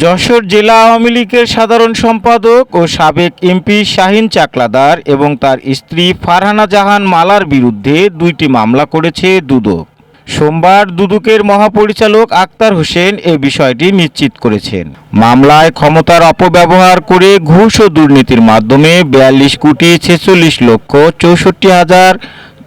যশোর জেলা আওয়ামী লীগের সাধারণ সম্পাদক ও সাবেক এমপি শাহিন চাকলাদার এবং তার স্ত্রী ফারহানা জাহান মালার বিরুদ্ধে দুইটি মামলা করেছে দুদক। সোমবার দুদকের মহাপরিচালক আক্তার হোসেন এ বিষয়টি নিশ্চিত করেছেন। মামলায় ক্ষমতার অপব্যবহার করে ঘুষ ও দুর্নীতির মাধ্যমে বিয়াল্লিশ কোটি ছেচল্লিশ লক্ষ চৌষট্টি হাজার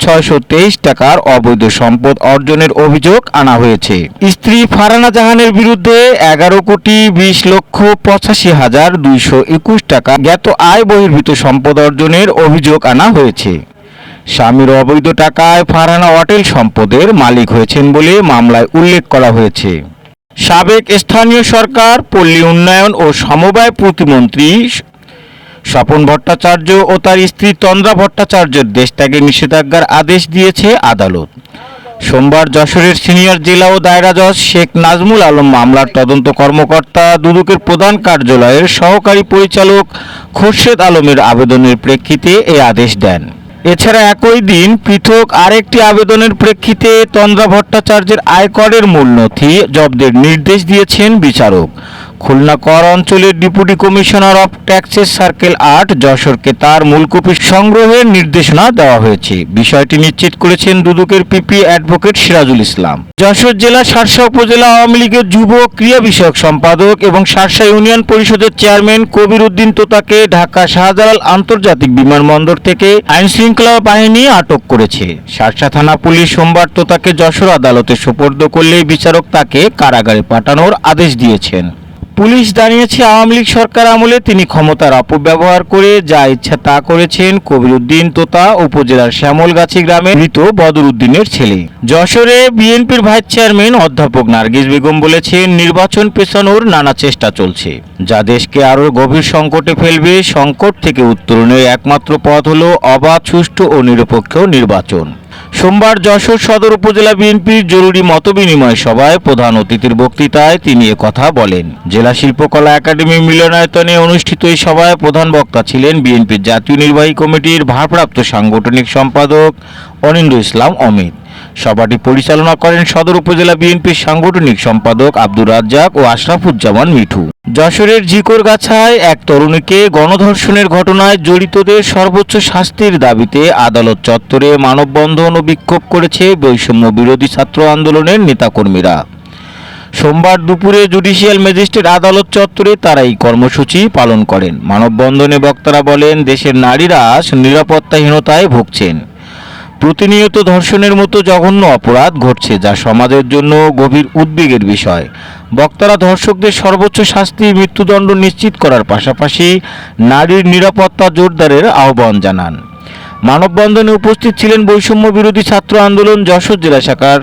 ছয়শো তেইশ টাকার অবৈধ সম্পদ অর্জনের অভিযোগ আনা হয়েছে। স্ত্রী ফারানা জাহানের বিরুদ্ধে এগারো কোটি বিশ লক্ষ পঁচাশি হাজার দুইশো একুশ টাকা জ্ঞাত আয় বহির্ভূত সম্পদ অর্জনের অভিযোগ আনা হয়েছে। স্বামীর অবৈধ টাকায় ফারহানা হোটেল সম্পদের মালিক হয়েছেন বলে মামলায় উল্লেখ করা হয়েছে। সাবেক স্থানীয় সরকার, পল্লী উন্নয়ন ও সমবায় প্রতিমন্ত্রী স্বপন ভট্টাচার্য ও তার স্ত্রী তন্দ্রা ভট্টাচার্যের দেশত্যাগের নিষেধাজ্ঞার আদেশ দিয়েছে আদালত। সোমবার যশোরের সিনিয়র জেলা ও দায়রা জজ শেখ নাজমুল আলম মামলার তদন্ত কর্মকর্তা দুদকের প্রধান কার্যালয়ের সহকারী পরিচালক খোরশেদ আলমের আবেদনের প্রেক্ষিতে এই আদেশ দেন। এছাড়া একই দিন পৃথক আরেকটি আবেদনের প্রেক্ষিতে তন্দ্রা ভট্টাচার্যের আয়করের মূল নথি জব্দের নির্দেশ দিয়েছেন বিচারক। খুলনা কর অঞ্চলের deputy commissioner of taxes circle আট, যশোরকে তার মূল কপি সংগ্রহের নির্দেশনা দেওয়া হয়েছে। বিষয়টি নিশ্চিত করেছেন দুদকের পিপি অ্যাডভোকেট সিরাজুল ইসলাম। যশোর জেলা শার্শা উপজেলা আওয়ামী লীগের যুব ক্রিয়া বিষয়ক সম্পাদক এবং শার্শা ইউনিয়ন পরিষদের চেয়ারম্যান কবির উদ্দিন তোতাকে ঢাকা শাহজালাল আন্তর্জাতিক বিমানবন্দর থেকে আইন শৃঙ্খলা বাহিনী আটক করেছে। শার্শা থানা পুলিশ সোমবার তোতাকে যশোর আদালতে সোপর্দ করলে বিচারক তাকে কারাগারে পাঠানোর আদেশ দিয়েছেন। পুলিশ জানিয়েছে, আওয়ামী লীগ সরকার আমলে তিনি ক্ষমতার অপব্যবহার করে যা ইচ্ছা তা করেছেন কবিরউদ্দিন তোতা উপজেলার শ্যামলগাছি গ্রামে মৃত বদরউদ্দিনের ছেলে। যশোরে বিএনপির ভাইস চেয়ারম্যান অধ্যাপক নার্গিস বেগম বলেছেন, নির্বাচন পেছানোর নানা চেষ্টা চলছে। যা দেশকে আরও গভীর সংকটে ফেলবে, সংকট থেকে উত্তরণের একমাত্র পথ হল অবাধ, সুষ্ঠু ও নিরপেক্ষ নির্বাচন। সোমবার যশোর সদর উপজেলা বিএনপির জরুরি মতবিনিময় সভায় প্রধান অতিথির বক্তৃতায় তিনি কথা বলেন। জেলা শিল্পকলা একাডেমি মিলনায়তনে অনুষ্ঠিত এই সভায় প্রধান বক্তা ছিলেন বিএনপির জাতীয় নির্বাহী কমিটির ভারপ্রাপ্ত সাংগঠনিক সম্পাদক অনিন্দ্র ইসলাম অমিত। সভাটি পরিচালনা করেন সদর উপজেলা বিএনপির সাংগঠনিক সম্পাদক আব্দুর রাজ্জাক ও আশরাফুজ্জামান মিঠু। যশোরের জিকরগাছায় এক তরুণীকে গণধর্ষণের ঘটনায় জড়িতদের সর্বোচ্চ শাস্তির দাবিতে আদালত চত্বরে মানববন্ধন ও বিক্ষোভ করেছে বৈষম্য বিরোধী ছাত্র আন্দোলনের নেতাকর্মীরা। সোমবার দুপুরে জুডিশিয়াল ম্যাজিস্ট্রেট আদালত চত্বরে তারা এই কর্মসূচি পালন করেন। মানববন্ধনে বক্তারা বলেন, দেশের নারীরা নিরাপত্তাহীনতায় ভুগছেন। প্রতিনিয়ত ধর্ষণের মতো জঘন্য অপরাধ ঘটছে যা সমাজের জন্য গভীর উদ্বেগের বিষয়। বক্তারা ধর্ষকদের সর্বোচ্চ শাস্তি মৃত্যুদণ্ড নিশ্চিত করার পাশাপাশি নারীর নিরাপত্তা জোরদারের আহ্বান জানান। মানববন্ধনে উপস্থিত ছিলেন বৈষম্য বিরোধী ছাত্র আন্দোলন যশোর জেলা শাখার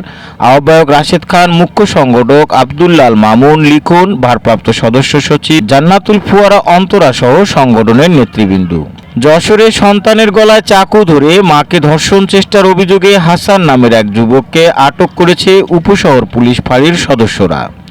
আহ্বায়ক রাশেদ খান, মুখ্য সংগঠক আবদুল্লাল মামুন, লিখন, ভারপ্রাপ্ত সদস্য সচিব জান্নাতুল ফুয়ারা অন্তরা সহ সংগঠনের নেতৃবৃন্দ। যশোরে সন্তানের গলায় চাকু ধরে মাকে ধর্ষণ চেষ্টার অভিযোগে হাসান নামের এক যুবককে আটক করেছে উপশহর পুলিশ ফাঁড়ির সদস্যরা।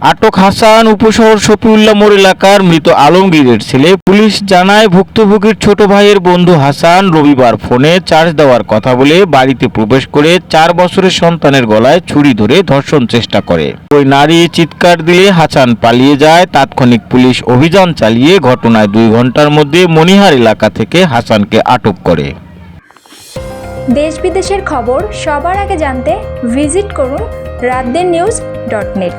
আটক হাসান, উপশহর শফিউল্লাহ মোড় এলাকার মৃত আলমগীরের ছেলে। পুলিশ জানায়, ভুক্তভোগীর ছোট ভাইয়ের বন্ধু হাসান রবিবার ফোনে চার্জ দেওয়ার কথা বলে বাড়িতে প্রবেশ করে চার বছরের সন্তানের গলায় ছুরি ধরে ধর্ষণ চেষ্টা করে। ওই নারী চিৎকার দিলে হাসান পালিয়ে যায়। তাৎক্ষণিক পুলিশ অভিযান চালিয়ে ঘটনায় দুই ঘণ্টার মধ্যে মনিহার এলাকা থেকে হাসানকে আটক করে। দেশ বিদেশের খবর সবার আগে জানতে ভিজিট করুন রাতদের নিউজ ডট নেট।